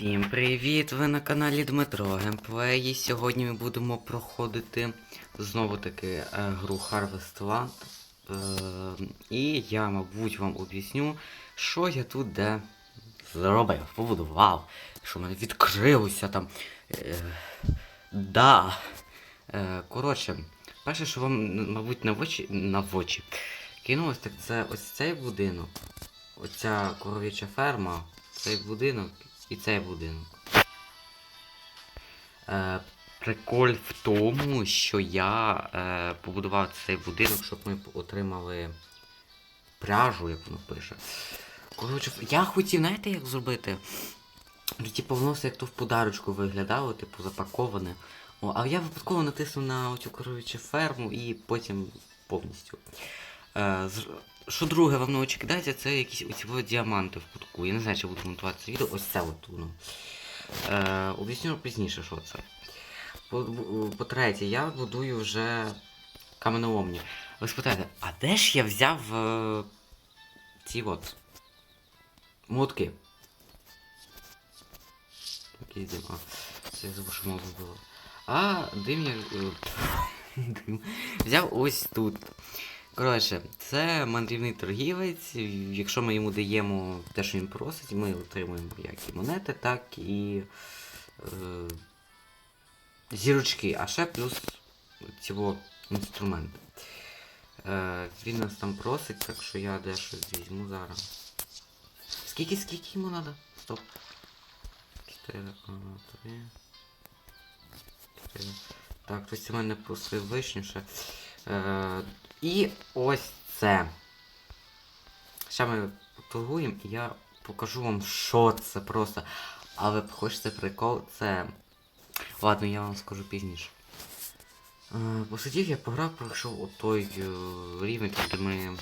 Всім привіт! Ви на каналі Дмитро Геймплей. І Сьогодні ми будемо проходити знову таки е, гру Harvest Land. Е, і я, мабуть, вам об'ясню, що я тут де зробив, побудував, що в мене відкрилося там. Е, да. Коротше, перше, що вам, мабуть, на очі, на очі кинулось, так це ось цей будинок. Оця коров'яча ферма, цей будинок і цей будинок. Е, приколь в тому, що я е, побудував цей будинок, щоб ми отримали пряжу, як воно пише. Коротше, я хотів, знаєте, як зробити? І, типу, воно все як то в подарочку виглядало, типу, запаковане. О, а я випадково натиснув на цю коров'ячу ферму і потім повністю. Е, що друге вам на очі кидається, це якісь оці діаманти в кутку. Я не знаю, чи буду монтувати це відео. Ось це от воно. Е, об'ясню пізніше, що це. По- По-третє, я будую вже каменоломні. Ви спитаєте, а де ж я взяв е, ці от мотки? Який дим? А, це я забув, що мова було. А, дим я. е, дим. Взяв ось тут. Коротше, це мандрівний торгівець. Якщо ми йому даємо те, що він просить, ми отримуємо як і монети, так і е, зірочки, а ще плюс цього інструмент. Е, він нас там просить, так що я дещо візьму зараз. Скільки, скільки йому треба? Стоп. 4, 3. 4. Так, хтось у мене просив вишню ще. Е, і ось це. Ще ми поторгуємо і я покажу вам, що це просто. А ви хочете прикол? Це. Ладно, я вам скажу пізніше. Е, посидів я пограв, пройшов отой е, рівень, де ми.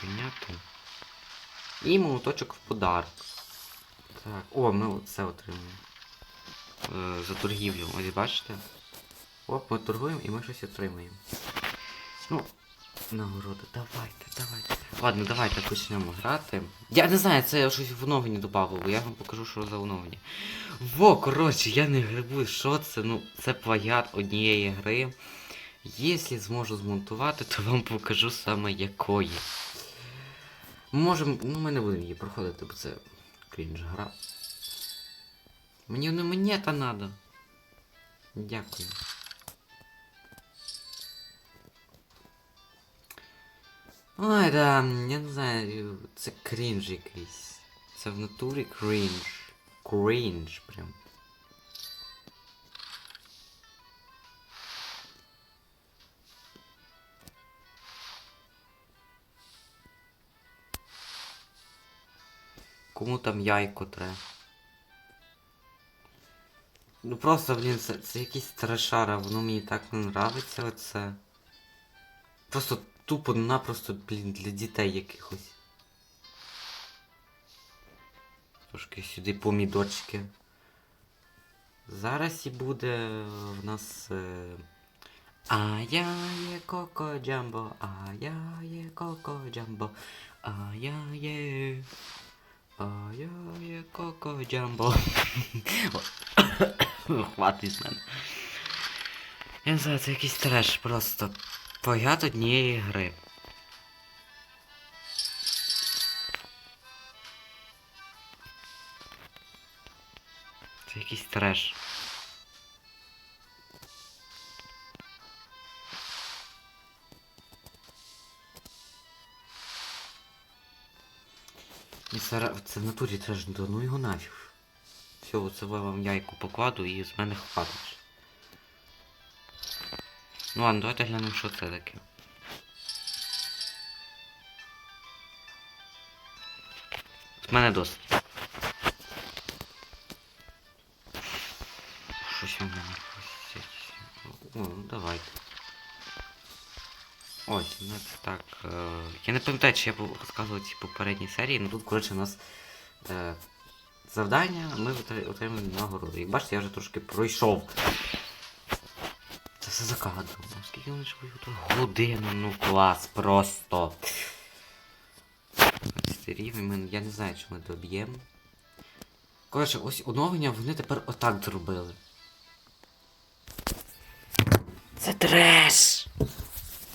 Прийняти. І молоточок в подарок. Так, о, ми оце отримуємо. Е, за торгівлю. Ось бачите? Оп, ми торгуємо і ми щось отримуємо. Ну, нагорода, давайте, давайте. Ладно, давайте почнемо грати. Я не знаю, це я щось в оновлення додавав, я вам покажу, що за оновлення. Во, коротше, я не грибу, що це? Ну, це плагіат однієї гри. Якщо зможу змонтувати, то вам покажу саме якої. Можемо, ну ми не будемо її проходити, бо це крінж гра. Мені не монета надо. Дякую. Ой, да, я не знаю, це крінж якийсь. Це в натурі крінж. Крінж прям. Кому там яйко треба? Ну просто, блін, це, це якийсь трешара, воно мені так не нравиться оце. Просто тупо-напросто, блін, для дітей якихось. Трошки сюди помідорчики. Зараз і буде в нас. А я є коко джамбо, а я є коко джамбо, а я є. А я є коко джамбо. Хватить з мене. Я не знаю, це якийсь треш просто. Плагіат однієї гри. Це якийсь треш. І це, це в натурі треш, ну його нафіг. Все, оце вам яйку покладу і з мене хватить. Ну ладно, давайте глянемо, що це таке. З мене досить. Щось у мене просить. О, ну давайте. Ось, ну це так. Е, я не пам'ятаю, чи я розказував ці попередні серії, ну тут, коротше, у нас е, завдання, ми отри- отримуємо нагороду. Як бачите, я вже трошки пройшов. Це за кадром. Скільки вони живуть тут? Годину, ну клас, просто. Рівень, я не знаю, чи ми доб'ємо. Коротше, ось оновлення вони тепер отак зробили. Це треш!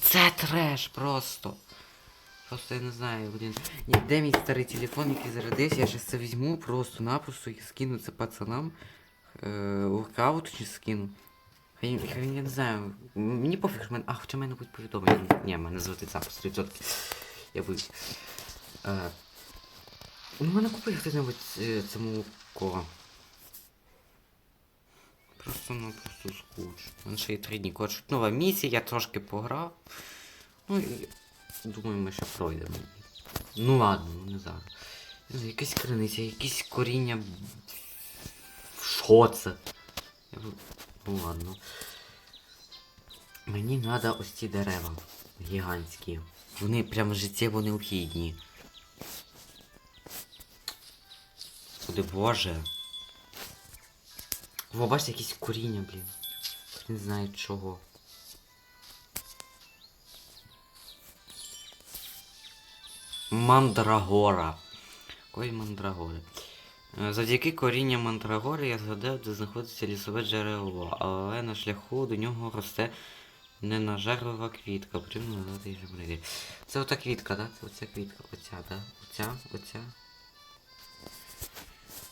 Це треш просто. Просто я не знаю, блін. Ні, де мій старий телефон, який зарядився, я щас це візьму просто-напросто і скину це пацанам. Е, воркаут чи скину. Хай я не знаю. Мені пофіг, що мене. А, хоча в мене будуть повідомлення. Ні, мене звати запис 100%. Я. Е, ну, мене купить хто-небудь е, цьому кола. Просто ну просто скучно. Мене ще є три дні. Коротше, нова місія, я трошки пограв. Ну і думаю, ми ще пройдемо. Ну ладно, ну не зараз. Якась криниця, якісь коріння. Що це? Я ладно. Мені треба ось ці дерева. Гігантські. Вони прям життєво необхідні. Господи боже. Во, бачите, якісь коріння, блін. Не знаю чого. Мандрагора. Ой, мандрагори. Е, Завдяки корінням мандрагори я згадав, де знаходиться лісове джерело, але на шляху до нього росте ненажерлива квітка. Потрібно надати їй жебрелі. Це ота квітка, да? Це оця квітка. Оця, да? Оця, оця.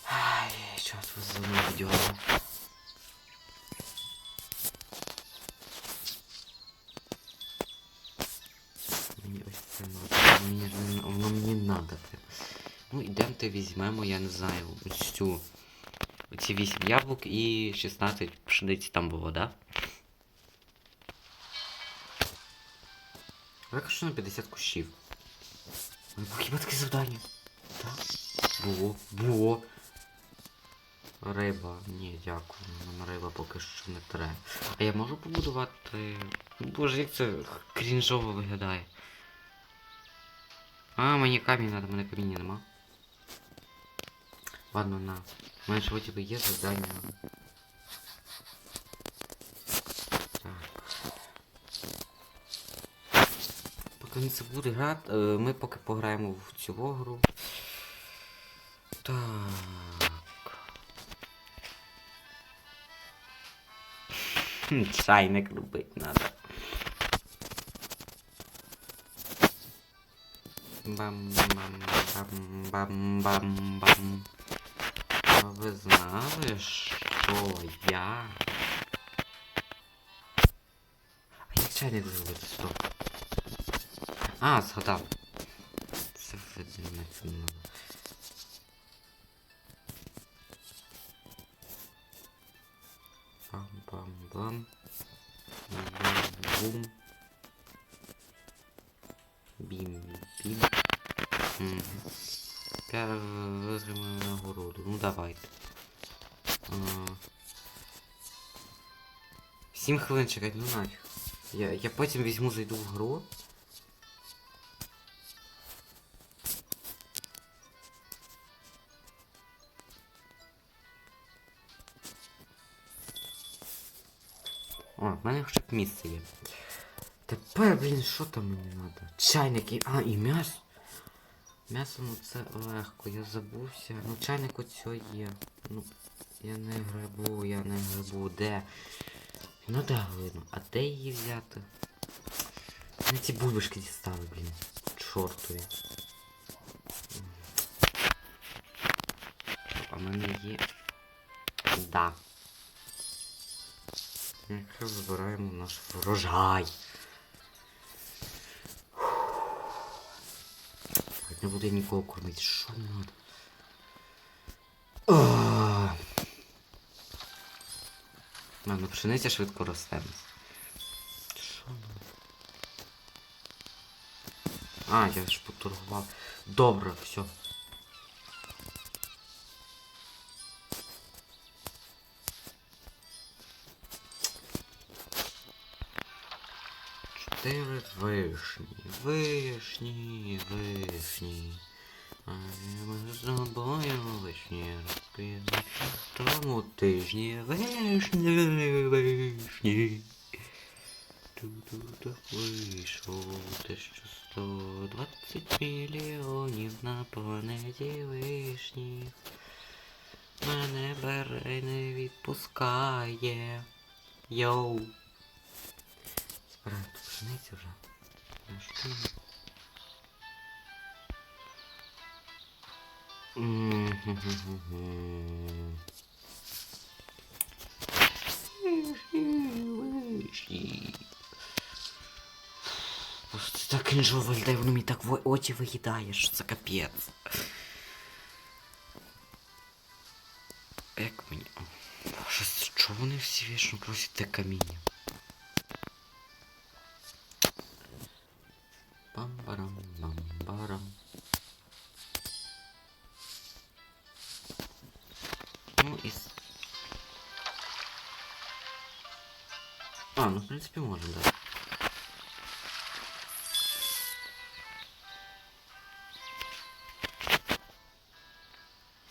Ай, чорт за мною. Мені ось це надо. Мені не- воно мені надо. Ну, ідемте візьмемо, я не знаю, ось цю. Оці 8 яблук і 16 пшениці там було, да? Кажу, на 50 кущів. Хіба таке завдання? Так? Було, було. Риба, ні, дякую. Нам риба поки що не треба. А я можу побудувати. Боже, як це крінжово виглядає. А, мені камінь треба, мене каміння нема. Ладно, на. У мене ж вроді би є. Так. Поки не це буде грати, е, ми поки пограємо в цю гру. Так. Чайник робити надо. бам ви знали, що я... А як чайник зробити? Стоп. А, згадав. Визримуємо нагороду. Ну давайте. А, Сім хвилин чекати, ну нафіг. Я, я потім візьму, зайду в гру. О, в мене хоча б місце є. Тепер, блін, що там мені треба? Чайники. А, і м'ясо. М'ясо, ну це легко, я забувся. Ну чайник оцього є. Ну, я не грибу, я не грибу. Де? Ну да, видно. А де її взяти? Мене ці бульбашки дістали, блін. Чортові. А мене є. Да. Якраз збираємо наш врожай. Не буду я нікого кормити. Що надо? Ладно, пшениця швидко росте. Що надо? А, я ж поторгував. Добре, все. Чотири вишні, вишні, вишні. А ми з тобою вишні розпіли. Тому тижні вишні, вишні. Ту-ту-ту, Вийшов те, що 120 мільйонів на планеті вишніх. Мене бере не відпускає. Йоу. Збираю тут пшеницю вже. Ну, що мені? М-м-м-м-м. Вишні. Просто це так крінжово виглядає, воно мені так в очі виїдає, що це капець. Як мені. Боже, чого вони всі вічно просять те каміння? А, ну в принципі можем, да.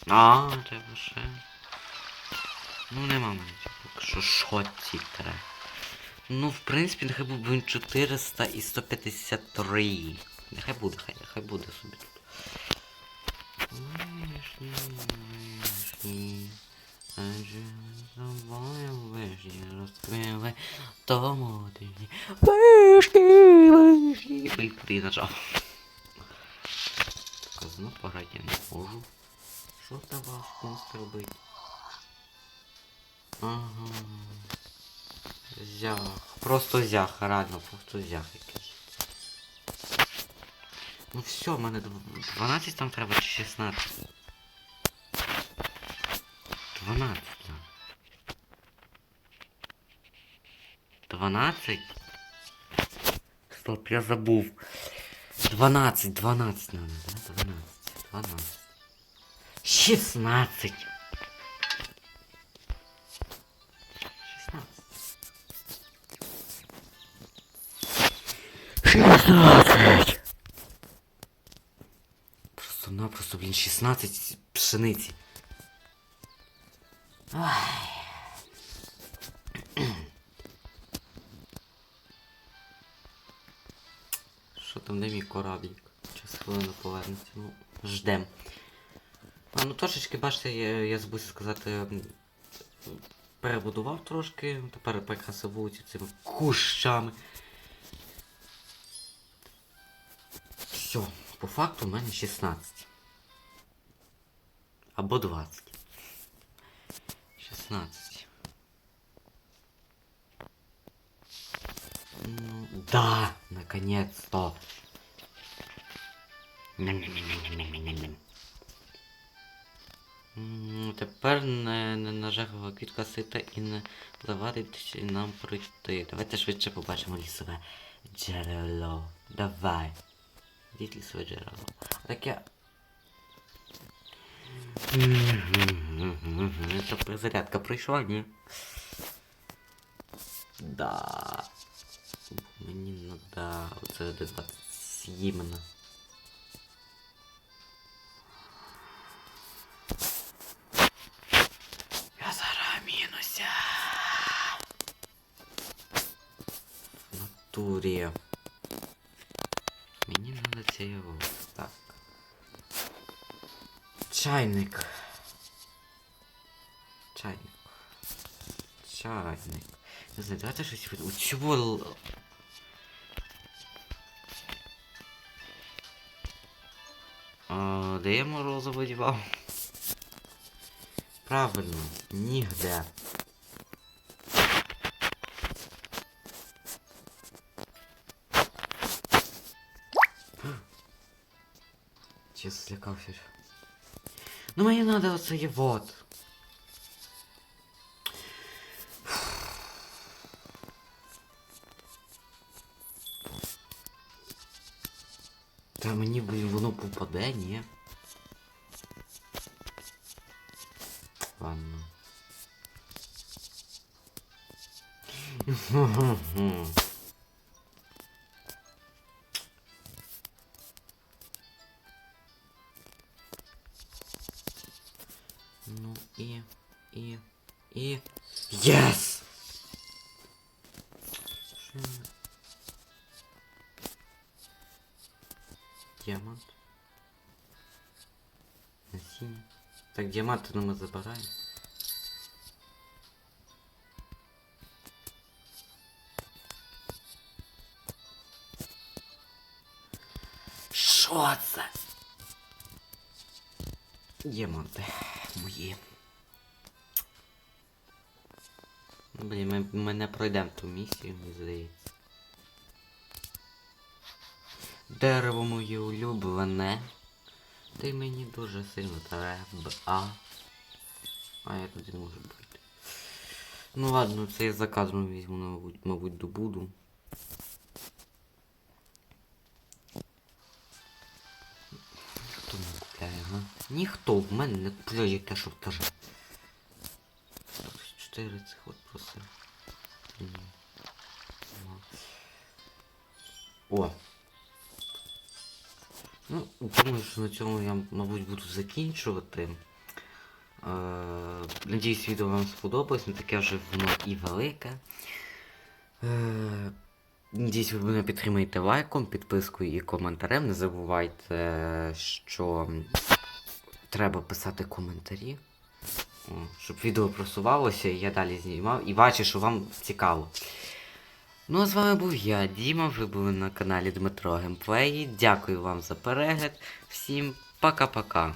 А, треба ще. Ну нема мене поки що шоті треба. Ну, в принципі, нехай був він 400 і 153. Нехай буде, хай, хай буде собі тут. Вишні, розкрили тому ти. Вишні, вишні. Блін, куди нажав. Так, знов пограти я не можу. Що там ваш монстр робить? Ага. Зях. Просто зях, реально, просто зях якийсь. Ну все, в мене 12 там треба чи 16. 12, да. 12? Стоп, я забув. 12, 12 надо, да? 12, 12. 16. 16. Просто-напросто, блін, 16 пшениці. Ай. Що там, де мій кораблік? Час хвилину повернеться. Ну, ждем. А, ну трошечки, бачите, я, я забув сказати. Перебудував трошки, тепер прикрасив вулицю цими кущами. Все, по факту в мене 16. Або 20. 16. Ну, да, наконец-то. Тепер не, не нажахова квітка сита і не завадить нам пройти. Давайте швидше побачимо лісове джерело. Давай. Діть лісове джерело. Так я. Це перезарядка пройшла, ні? Да. Мені надо. Оце де 27. Я зараз мінуся. В натурі. Мені надо це його. Так. Чайник. Чайник. Чайник. Не знаю, давайте щось від... У чого... л- А, де я морозиво дівав? Правильно, нігде. Чесно злякався. ж. Ну мені надо оце є вот. Воно попаде, ні. Ладно. на Так, діаманти ну, ми забираємо. Що це? Діаманти мої. Блін, ми, ми не пройдемо ту місію, мені здається. Дерево моє улюблене. Й мені дуже сильно треба. А. Я туди не можу пройти. Ну ладно, це я за кадром візьму, мабуть, мабуть, добуду. Хто не купляє, га? Ніхто в мене не купляє те, що втаже. 4 цих от просив. Ні. О! Ну, думаю, що на цьому я, мабуть, буду закінчувати. Е, надіюсь, відео вам сподобалось, не таке вже воно і велике. Е, надіюсь, ви мене підтримаєте лайком, підпискою і коментарем. Не забувайте, що треба писати коментарі, щоб відео просувалося і я далі знімав і бачу, що вам цікаво. Ну а з вами був я, Діма. Ви були на каналі Дмитро Гемплеї. Дякую вам за перегляд. Всім пока-пока.